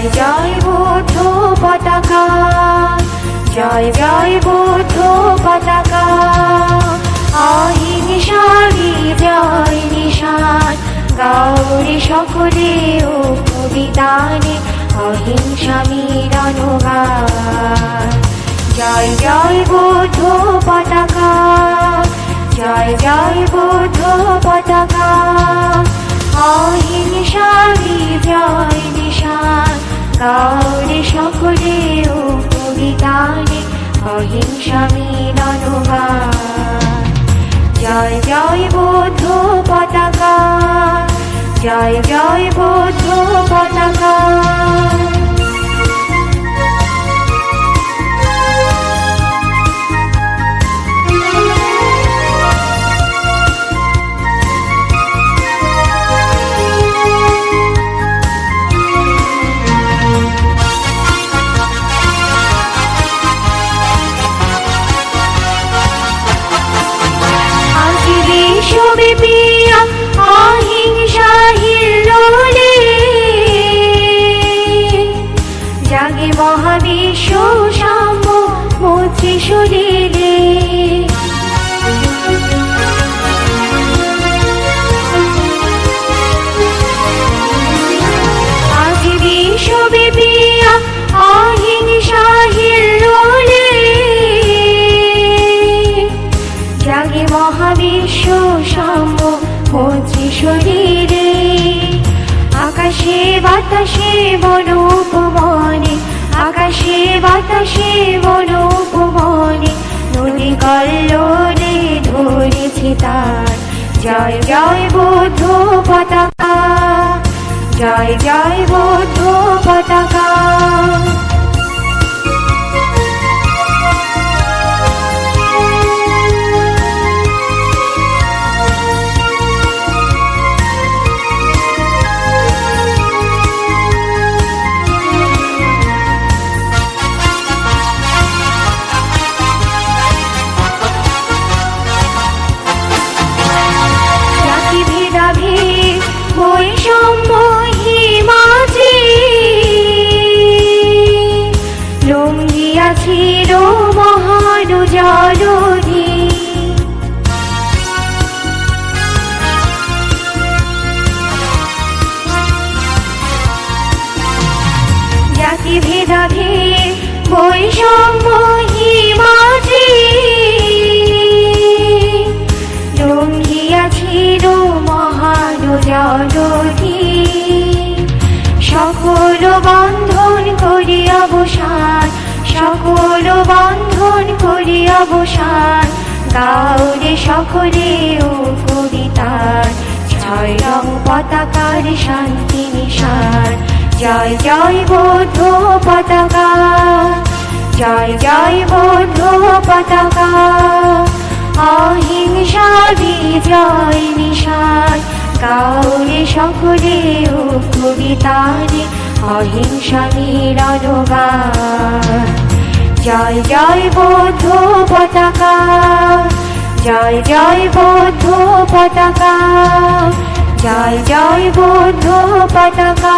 জয় জয় বুদ্ধ পতাকা, জয় জয় বুদ্ধ পতাকা। অহিংসা জয় নিশান গৌরী সকলে ও কবিতানে অহিংসা মিলনগান জয় জয় বুদ্ধ পতাকা, জয় জয় গৌরী সকলে কবিতানে অহিংসা মিল জয় জয় বোধ পতাকা জয় জয় বোধ পতাকা। শরীরে। আজ শরীরে। আকাশে বাতাসে বন উপবনে আকাশে বাতাসে বন উপবনে নদী ধরেছি তার। জয় জয় বোধ পতাকা। জয় জয় বুদ্ধ ভেদাভেদ বৈষম্য হিমাচে। লঙ্ঘিয়াছিল মহান জলধি সকল বন্ধন করি অবসান, সকল বন্ধন করি অবসান। গাউরে সকলে ও কবিতার, ছয় রং পতাকার শান্তি নিশান। জয় জয় বৌদ্ধ পতাকা। জয় জয় বৌদ্ধ পতাকা। অহিংসা বিজয় নিশান। গাউরে সকলে ও কবিতারে অহিংসা মিলনগান জয় জয় বৌদ্ধ পতাকা। জয় জয় বৌদ্ধ পতাকা। জয় জয় বৌদ্ধ পতাকা।